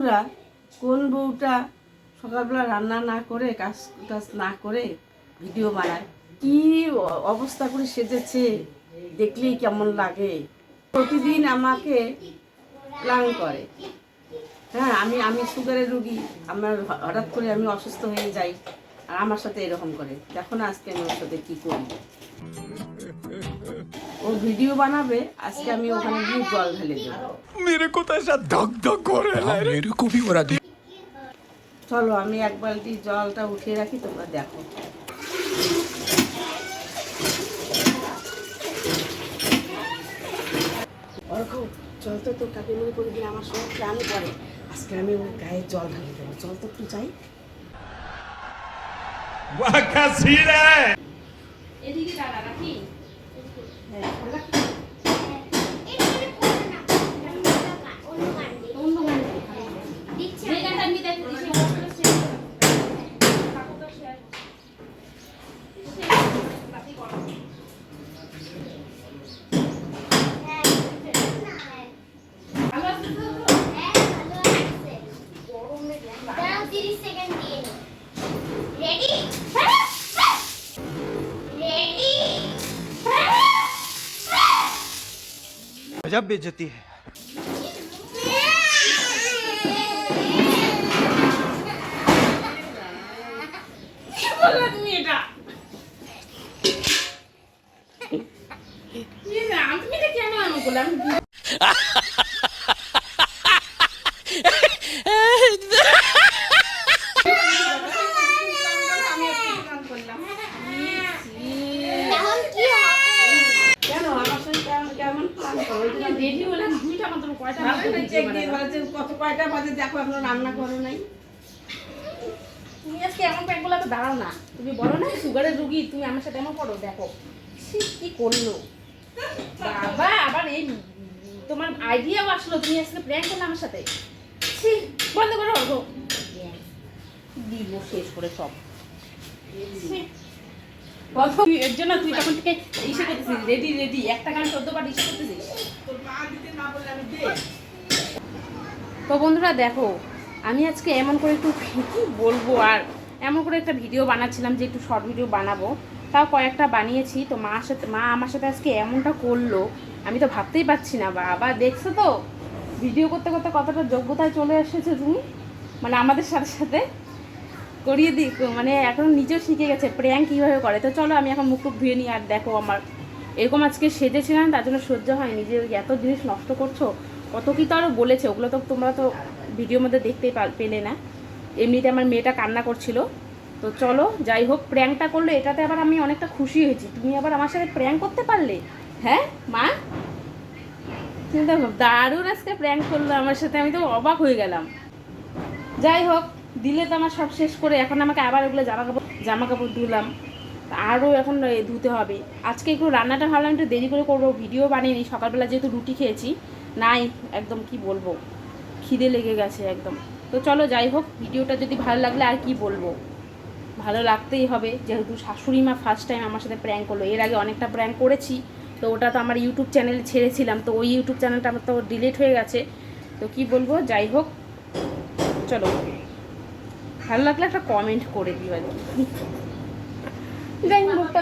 বন্ধুরা, কোন বউটা সকালবেলা রান্না না করে কাজ টাজ না করে ভিডিও বানায়? কি অবস্থা করে সেজেছে? দেখলেই কেমন লাগে? প্রতিদিন আমাকে প্ল্যান করে। হ্যাঁ আমি আমি সুগারের রুগী। আমার হঠাৎ করে আমি অসুস্থ হয়ে যাই। আর আমার সাথে এরকম করে। দেখো না আজকে আমি ওর সাথে কি করি। ও ভিডিও বানাবে আজকে আমি ওখানে গিয়ে জল ঢেলে দেবো। মেরে কোথায় সা ধক ধক করে এরকম ওরা চলো আমি এক বালতি জলটা উঠিয়ে রাখি তোমরা দেখো। ওরকম জল তো তোর কাকিমণি করে দিলে আমার সব প্রাণে পড়ে। আজকে আমি ওর গায়ে জল ঢালি দেবো। জল তো একটু যাই। এদিকে गजब बेइज्जती है। কি রেডি হলাম দুইটা মাত্র কয়টা ভালো মাত্র করে ভিডিও চেক দিয়ে বানালাম? কত কয়টা বাজে দেখো এখনও রান্না করো নাই। তুমি আজকে এমন প্যাক তো দাঁড়াও না। তুমি বলো না সুগারের রুগী তুমি আমার সাথে এমন করো দেখো। কি করল? বাবা আবার এই তোমার আইডিয়াও আসলো তুমি আজকে প্র্যাঙ্ক করলে আমার সাথে। ছি, বন্ধ করো দিব শেষ করে সব। এর জন্য তুই তখন থেকে ইসে করতেছিস রেডি রেডি একটা গান চোদ্দবার ইসে করতেছিস। মা দে তো বন্ধুরা দেখো, আমি আজকে এমন করে একটু কি বলব আর এমন করে একটা ভিডিও বানাচ্ছিলাম যে একটু শর্ট ভিডিও বানাবো। তাও কয়েকটা বানিয়েছি, তো মার সাথে মা আমার সাথে আজকে এমনটা করল, আমি তো ভাবতেই পারছি না। বাবা, দেখছ তো? ভিডিও করতে করতে কতটা যোগ্যতায় চলে এসেছে তুমি? মানে আমাদের সাথে সাথে করিয়ে দিই মানে এখন নিজেও শিখে গেছে প্র্যাঙ্ক কীভাবে করে। তো চলো আমি এখন মুখ ধুয়ে নিই আর দেখো আমার এরকম আজকে সেজেছিলাম তার জন্য সহ্য হয়নি। যে এত জিনিস নষ্ট করছ, কত কি তো আরও বলেছে? ওগুলো তো তোমরা তো ভিডিওর মধ্যে দেখতেই পেলে না। এমনিতে আমার মেয়েটা কান্না করছিল। তো চলো, যাই হোক প্র্যাঙ্কটা করলে এটাতে আবার আমি অনেকটা খুশি হয়েছি। তুমি আবার আমার সাথে প্র্যাঙ্ক করতে পারলে? হ্যাঁ? মা? তুমি তো দারুণ আজকে প্র্যাঙ্ক করল আমার সাথে। আমি তো অবাক হয়ে গেলাম। যাই হোক, দিলে তো আমার সব শেষ করে, এখন আমাকে আবার ওগুলো জামা কাপড় জামা কাপড় ধুলাম আরও এখন ধুতে হবে। আজকে একটু রান্নাটা ভাবলাম, একটু দেরি করে করব, ভিডিও বানিয়ে সকালবেলা যেহেতু রুটি খেয়েছি, নাই, একদম কি বলব, খিদে লেগে গেছে একদম। তো চলো যাই হোক, ভিডিওটা যদি ভালো লাগলে আর কি বলব? ভালো লাগতেই হবে, যেহেতু শাশুড়ি মা ফার্স্ট টাইম আমার সাথে প্র্যাঙ্ক করল, এর আগে অনেকটা প্র্যাঙ্ক করেছি, তো ওটা তো আমার ইউটিউব চ্যানেলে ছেড়েছিলাম, তো ওই ইউটিউব চ্যানেলটা আমার তো ডিলিট হয়ে গেছে। তো কি বলব, যাই হোক, চলো। ভালো লাগলে একটা কমেন্ট করে দিও আর কি যাই হোক মুখটা